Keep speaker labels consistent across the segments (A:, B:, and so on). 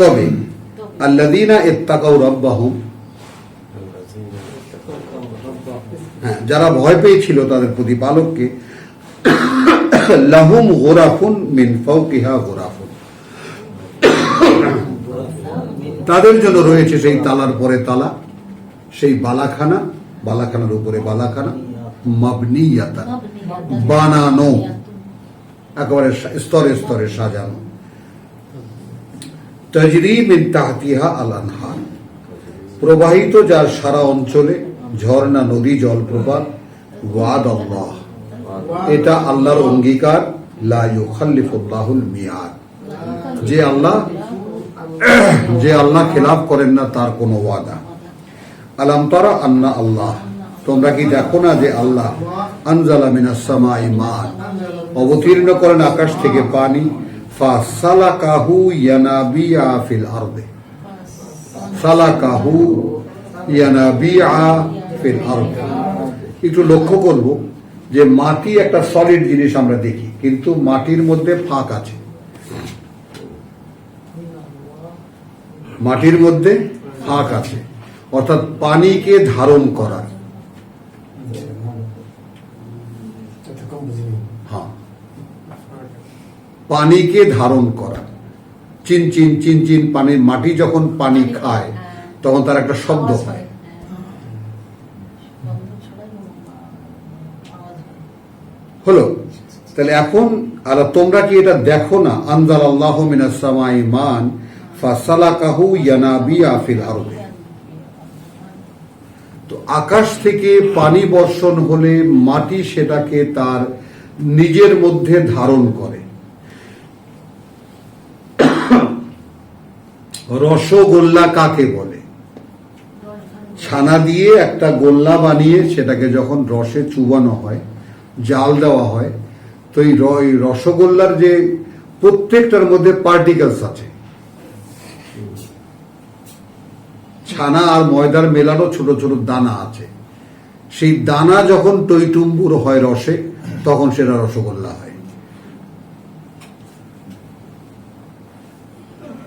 A: তবে হ্যাঁ যারা ভয় পেয়েছিল তাদের প্রতিপালককে, লাহুম গোরাফুন মিন ফাওকিহা গোরাফুন। তাদের জন্য রয়েছে সেই তালার পরে তালা, সেই বালাখানা, বালাখানার উপরে বালাখানা, মাবনিয়াতা, বানানো, একেবারে স্তরে স্তরে সাজানো। তজরি মিন তাহতিহা আল আনহার প্রবাহিত যার সারা অঞ্চলে ঝর্ণা, নদী, জলপ্রপাত, ওয়াদ আল্লাহ। এটা আল্লাহর অঙ্গীকার, লা ইউখাল্লিফুল্লাহুল মিয়াদ। যে আল্লাহ যে আল্লাহ খেলাফ করেন না, তার কোনো ওয়াদা। আলাম তারা আন্না আল্লাহ। তোমরা কি দেখো না যে আল্লাহ আনজালা মিনাস সামাই মান অবতীর্ণ করেন আকাশ থেকে পানি একটু লক্ষ্য করব যে মাটি একটা সলিড জিনিস আমরা দেখি, কিন্তু মাটির মধ্যে ফাঁক আছে। মাটির মধ্যে ফাঁক আছে। অর্থাৎ পানিকে ধারণ করার হ্যাঁ পানিকে ধারণ করা। চিন চিন চিন চিন পানির মাটি যখন পানি খায় তখন তার একটা শব্দ হয়। হলো? তাহলে এখন আর তোমরা কি এটা দেখো না? আনজাল আল্লাহ মিনাস সামাই মান ফাসালাকাহু ইয়ানাবিয়া ফিল আরদে। তো আকাশ থেকে পানি বর্ষণ হলে মাটি সেটাকে তার নিজের মধ্যে ধারণ করে। রসগোল্লা কাকে বলে? ছানা দিয়ে একটা গোল্লা বানিয়ে সেটাকে যখন রসে চুবানো হয়, জাল দেওয়া হয়, তো এই রসগোল্লার যে প্রত্যেকটার মধ্যে পার্টিকেলস আছে। ছানা আর ময়দার মেলানো ছোট ছোট দানা আছে। সেই দানা যখন টইটুম্বুর হয় রসে, তখন সেটা রসগোল্লা হয়।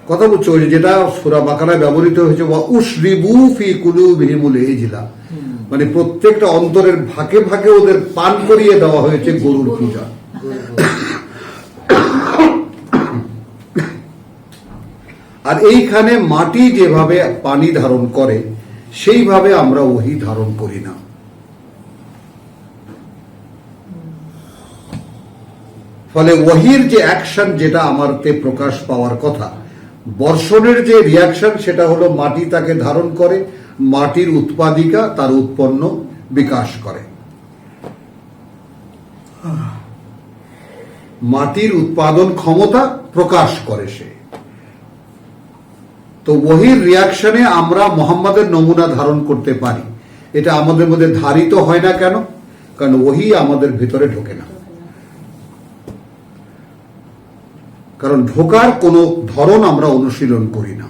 A: কথা বুঝছ ওই যেটা সুরা বাকারায় ব্যবহৃত হয়েছে ওয়া উশরিবু ফি কুলুবিহিমুল ইজলা। মানে প্রত্যেকটা অন্তরের ভাগে ভাগে ওদের পান করিয়ে দেওয়া হয়েছে গরুর পূজা। আর এইখানে মাটি যেভাবে পানি ধারণ করে সেইভাবে আমরা ওহি ধারণ করি না। ফলে ওহির যে অ্যাকশন যেটা আমারতে প্রকাশ পাওয়ার কথা বর্ষণের যে রিয়াকশন সেটা হলো মাটি তাকে ধারণ করে, মাটির উৎপাদিকা তার উৎপন্ন বিকাশ করে। মাটির উৎপাদন ক্ষমতা প্রকাশ করে সে। তো ওহির রিয়াকশনে আমরা মোহাম্মদের নমুনা ধারণ করতে পারি। এটা আমাদের মধ্যে ধারিত হয় না কেন? কারণ ওহি আমাদের ভিতরে ঢোকে না। কারণ ঢোকার কোনো ধরন আমরা অনুশীলন করি না।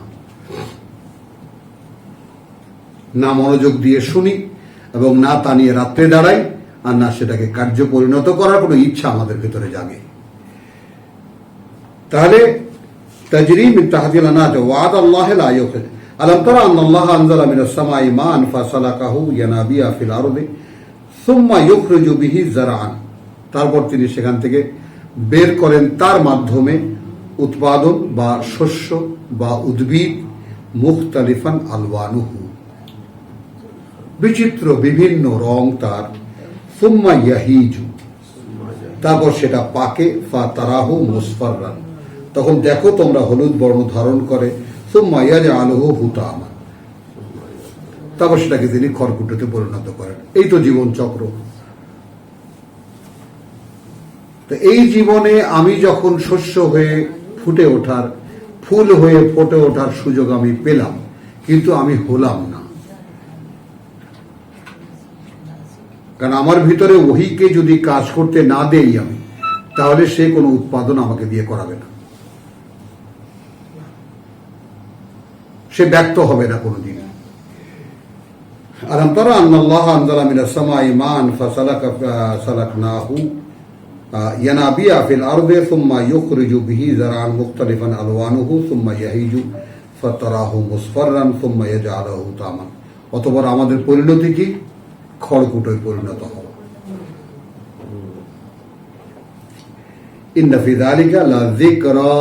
A: না মনোযোগ দিয়ে শুনি এবং না তা নিয়ে রাত্রে দাঁড়াই আর না সেটাকে কার্য পরিণত করার কোনো ইচ্ছা আমাদের ভেতরে জাগে। তাহলে ওয়াদ আলম তারা ইয়ানাবিয়া ফিল আরদি সুম্মা ইউখরিজু বিহি তারপর তিনি সেখান থেকে বের করেন তার মাধ্যমে উৎপাদন বা শস্য বা উদ্ভিদ মুখতালিফান আলওয়ানুহু। বিচিত্র বিভিন্ন রং তার। সুম্মা ইয়াহিজু। তারপর সেটা পাকে, ফা তারাহু মুসফাররান। তখন দেখো তোমরা হলুদ বর্ণ ধারণ করে। সুম্মা ইয়াজ আলহু হুতামা। তারপর সেটাকে তিনি খড়কুটোতে পরিণত করেন। এই তো জীবন চক্র। তো এই জীবনে আমি যখন শস্য হয়ে ফুটে ওঠার ফুল হয়ে ফুটে ওঠার সুযোগ আমি পেলাম কিন্তু আমি হলাম না। কারণ আমার ভিতরে ওহিকে যদি কাজ করতে না দেই আমি তাহলে সে কোনো উৎপাদন আমাকে দিয়ে করাবে না। সে ব্যক্ত হবে না কোনোদিন। আলম তারা আন্নাল্লাহ আনজালা মিনাস সামাই মান ফাসালাকা সালাকনাহু آه، ينابيع في الأرض ثم يخرج به زرعا مختلفا ألوانه ثم يهيج فتراه مصفرا ثم يجعله طعما অতপর আমাদের পরিণতি কি খড়কুটোয় পরিণত হওয়া ইন্না ফি যালিকা লা যিকরা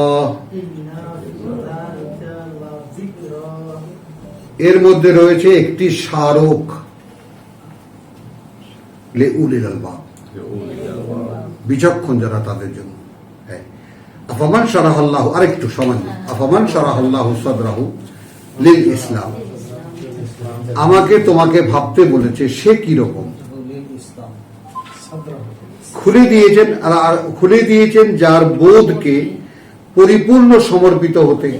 A: এর মধ্যে রয়েছে একটি স্মারক লে উলিল আলবাব বিচক্ষণ যারা তাদের জন্য। হ্যাঁ। আফামান সারাহ আল্লাহ আরেকটু সামান্য আফামান সারাহ আল্লাহ সদরাহু লিল ইসলাম। আমাকে তোমাকে ভাবতে বলেছে, সে কি রকম? খুলে দিয়েছেন আর খুলে দিয়েছেন যার বোধকে পরিপূর্ণ সমর্পিত হতে।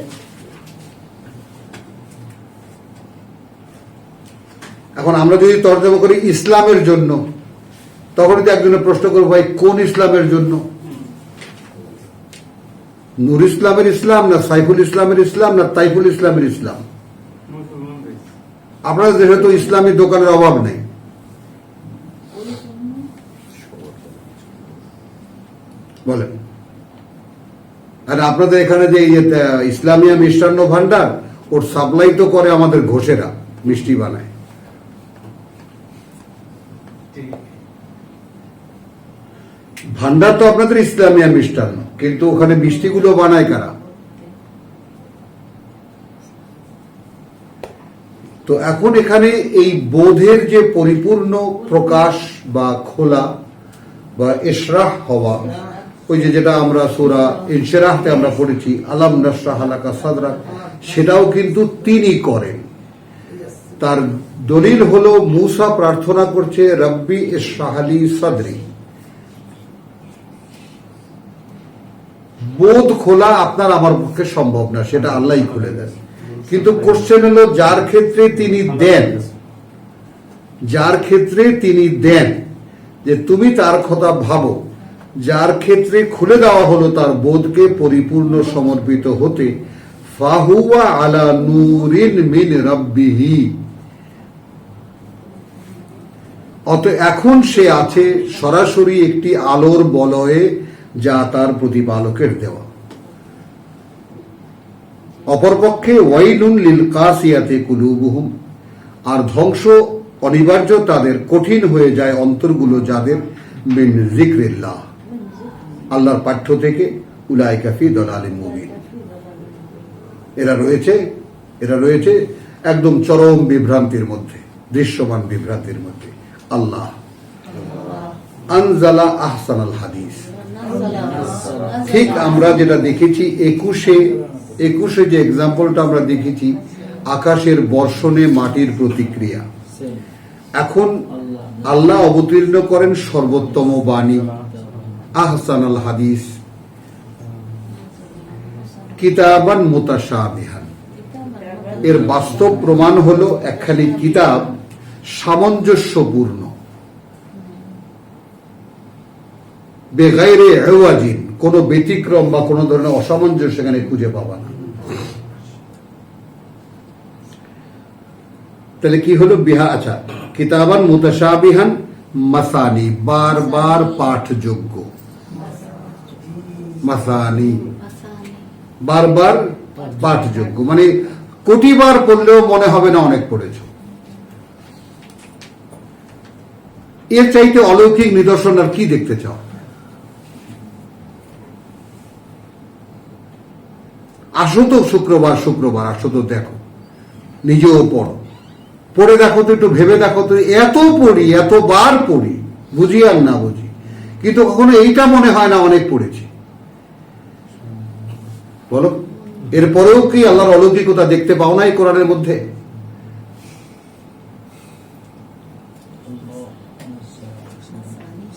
A: এখন আমরা যদি তর্জমা করি, ইসলামের জন্য তখন যদি একজনের প্রশ্ন করব ভাই কোন ইসলামের জন্য? নুর ইসলামের ইসলাম না সাইফুল ইসলামের ইসলাম না তাইফুল ইসলামের ইসলাম? আপনাদের দেশে তো ইসলামী দোকানের অভাব নেই। বলেন। আর আপনাদের এখানে যে ইয়ে, ইসলামিয়া মিষ্টান্ন ভান্ডার ওর সাপ্লাই তো করে আমাদের ঘোষেরা মিষ্টি বানায়। ভান্ডার তো আপনাদের ইসলামিয়া মিষ্টান্ন, কিন্তু ওখানে মিষ্টিগুলো বানায় কারা? তো এখন এখানে এই বোধের যে পরিপূর্ণ প্রকাশ বা খোলা বা ইশরাহ হওয়া, ওই যে যেটা আমরা সোরা ইনশেরাহতে আমরা পড়েছি, আলাম নসরাহ আলাকা সাদরা, সেটাও কিন্তু তিনি করেন। তার দলিল হলো, মুসা প্রার্থনা করছে, রব্বি ইশরাহালি সাদরি। বোধ খোলা আপনার আমার পক্ষে সম্ভব না, সেটা আল্লাহই খুলে দেন। কিন্তু কোশ্চেন হলো, যার ক্ষেত্রে তিনি দেন, যার ক্ষেত্রে তিনি দেন, যে তুমি তার কথা ভাবো, যার ক্ষেত্রে খুলে দেওয়া হলো তার বোধকে পরিপূর্ণ সমর্পিত হতে, ফাহুয়া আলা নূরিন মিন রব্বিহি। অত এখন সে আছে সরাসরি একটি আলোর বলয়ে যা তার প্রতিপালকের দেওয়া। অপরপক্ষে ওয়াইলুন লিল কাসিয়াতে কুলুবুহুম, আর ধ্বংস অনিবার্য তাদের কঠিন হয়ে যায় অন্তরগুলো যাদের মিন জিক্রিল্লাহ আল্লাহর পাঠ্য থেকে উলাই কাফি দলালি মুবিন। এরা রয়েছে এরা রয়েছে একদম চরম বিভ্রান্তির মধ্যে, দৃশ্যমান বিভ্রান্তির মধ্যে। আল্লাহ। আনজালা হাদিস। ঠিক আমরা যেটা দেখেছি, একুশে একুশে যে এক্সাম্পলটা আমরা দেখেছি, আকাশের বর্ষণে মাটির প্রতিক্রিয়া। এখন আল্লাহ অবতীর্ণ করেন সর্বোত্তম বাণী আহসান আল হাদিস। কিতাবান মোতাসাবিহান এর বাস্তব প্রমাণ হলো একখানি কিতাব সামঞ্জস্যপূর্ণ। বেগাইরে এওয়াজিন কোনো ব্যতিক্রম বা কোনো ধরনের অসামঞ্জস্য সেখানে খুঁজে পাবা না। তাহলে কি হলো বিহা? আচ্ছা কিতাবান মুতাসাবিহান মাসানি বারবার পাঠযোগ্য। মাসানি। বারবার পাঠযোগ্য। মানে কোটিবার পড়লেও মনে হবে না অনেক পড়েছ। এর চাইতে অলৌকিক নিদর্শন আর কি দেখতে চাও? আসো তো শুক্রবার শুক্রবার, আসো তো দেখো। নিজেও পড়ো। পড়ে দেখো তো, একটু ভেবে দেখো তো, এত পড়ি, এতবার পড়ি, বুঝি আর না বুঝি। কিন্তু কখনো এইটা মনে হয় না অনেক পড়েছি। বলো এরপরেও কি আল্লাহর অলৌকিকতা দেখতে পাও না এই কোরআনের মধ্যে?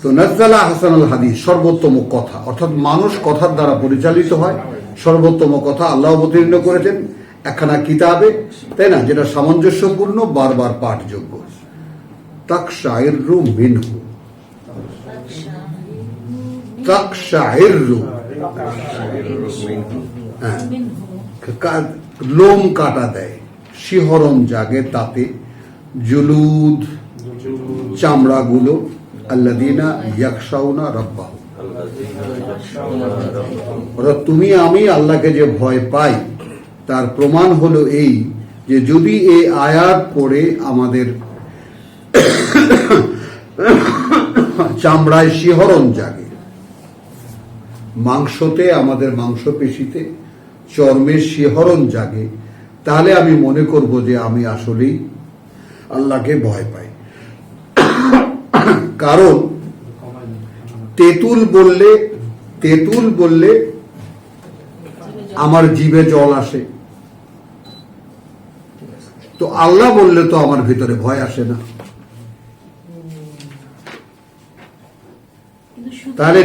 A: তো নজলা হাসান আল হাদিস সর্বোত্তম কথা, অর্থাৎ মানুষ কথার দ্বারা পরিচালিত হয়। সর্বোত্তম কথা আল্লাহ অবতীর্ণ করেছেন। একখানা কিতাবে তাই না? যেটা সামঞ্জস্যপূর্ণ বারবার পাঠযোগ্য। তাক শায়রু মিনহু। তাক শায়রু হ্যাঁ লোম কাটা দেয়। শিহরণ জাগে তাতে। জুলুদ চামড়াগুলো। আল্লাদিনা ইয়াকশাউনা রব্বাহু অর্থাৎ তুমি, আমি আল্লাহকে যে ভয় পাই, তার প্রমাণ হলো এই যে যদি এই আয়াত পড়ে আমাদের চামড়ায় শিহরণ জাগে, মাংসতে, আমাদের মাংসপেশিতে চর্মের শিহরণ জাগে, তাহলে আমি মনে করব যে আমি আসলেই আল্লাহকে ভয় পাই। কারণ তেঁতুল বললে তেঁতুল বললে আমার জিভে জল আসে। তো আল্লাহ বললে তো আমার ভিতরে ভয় আসে না। তাহলে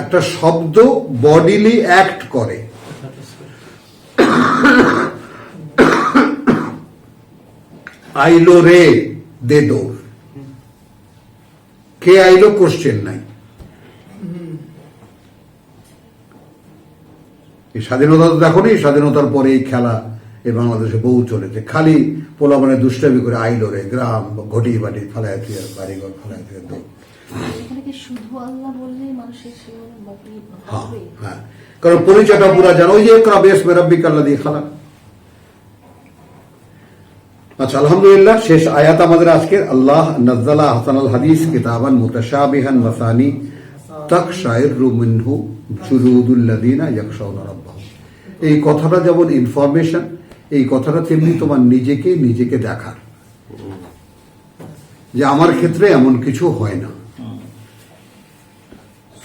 A: একটা শব্দ বডিলি অ্যাক্ট করে। আইলো রে দে দৌড়। কে আইলো কোশ্চেন নাই। এই স্বাধীনতা তো দেখো নি স্বাধীনতার পরে এই খেলা এই বাংলাদেশে বহু চলেছে খালি পোলা মানে দুষ্টামি করে আইলো রে গ্রাম ঘটি বাটি ফালায় থুয়ে বাড়িঘর ফালায়
B: শিহরণ বাকি
A: হ্যাঁ হ্যাঁ। কারণ পরিচয়টা পুরা জানো ওই যে একরা বেশ মেরাব্বিক আল্লাহ দিয়ে খালা। আচ্ছা আলহামদুলিল্লাহ শেষ আয়াত আমাদের আজকের। আল্লাহ নজ্জালা হাসান আল হাদিস কিতাবান মুতাশাবিহান মাসানি তাক শায়ের মিনহু জুলুদুল্লাদিনা ইয়াকশাউনা রাব্বাহুম এই কথাটা যেমন ইনফরমেশন এই কথাটা তেমনি তোমার নিজেকে নিজেকে দেখার। যে আমার ক্ষেত্রে এমন কিছু হয় না।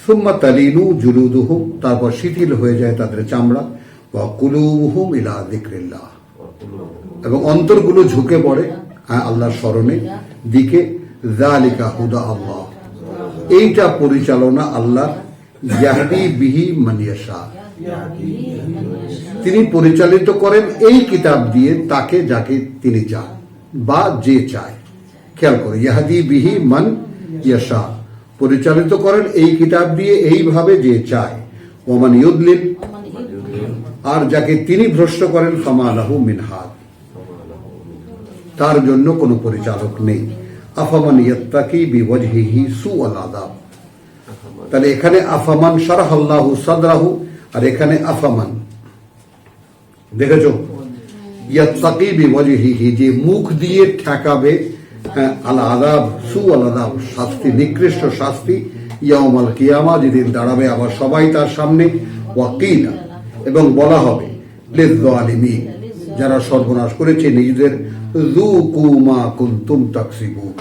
A: সুম্মা তালিনু জুলুদুহুম তারপর শিথিল হয়ে যায় তাদের চামড়া। বা কুলুবুহুম ইলা যিকরিল্লাহ। এবং অন্তরগুলো ঝুঁকে পড়ে হ্যাঁ, আল্লাহর স্মরণে। দিকে জালিকা হুদা আল্লাহ। এইটা পরিচালনা আল্লাহ ইয়াহদি বিহি মানিয়াশা তিনি পরিচালিত করেন এই কিতাব দিয়ে তাকে যাকে তিনি চান বা যে চায়। খেয়াল করে, ইয়াহাদি বিহি মান ইয়াশা। পরিচালিত করেন এই কিতাব দিয়ে এইভাবে যে চায়, ওমান ইউদলিল।
B: মানে
A: আর যাকে তিনি ভ্রষ্ট করেন, ফামালাহু মিনহাদ তার জন্য কোনো পরিচালক নেই। আফামান ইয়াত্তাকি বিওয়াজহিহি সুআল আদাব তাহলে এখানে আফামান শারাহাল্লাহু সাদরাহু আর এখানে আফামান। দেখেছ? যে মুখ দিয়ে ঠেকাবে হ্যাঁ, আদাব সু আল শাস্তি নিকৃষ্ট শাস্তি ইয়াউমাল কিয়ামা যেদিন দাঁড়াবে আবার সবাই তার সামনে। ওয়াকিলা এবং বলা হবে লিযযালিমিন যারা সর্বনাশ করেছে নিজেদের যুকু মা কুনতুম তাকসিবুন।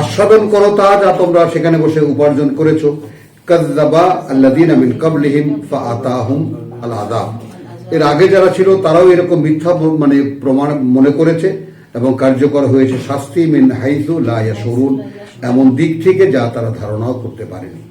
A: আস্বাদন করো তা যা তোমরা সেখানে বসে উপার্জন করেছ। কাযযাবা আল্লাযীনা মিন ফা ফাআতাহুম আল আযাব এর আগে যারা ছিল, তারাও এরকম মিথ্যা মানে প্রমাণ মনে করেছে এবং কার্যকর হয়েছে শাস্তি মিন হাইসু লা ইয়াশুরুন। এমন দিক থেকে যা তারা ধারণাও করতে পারেনি।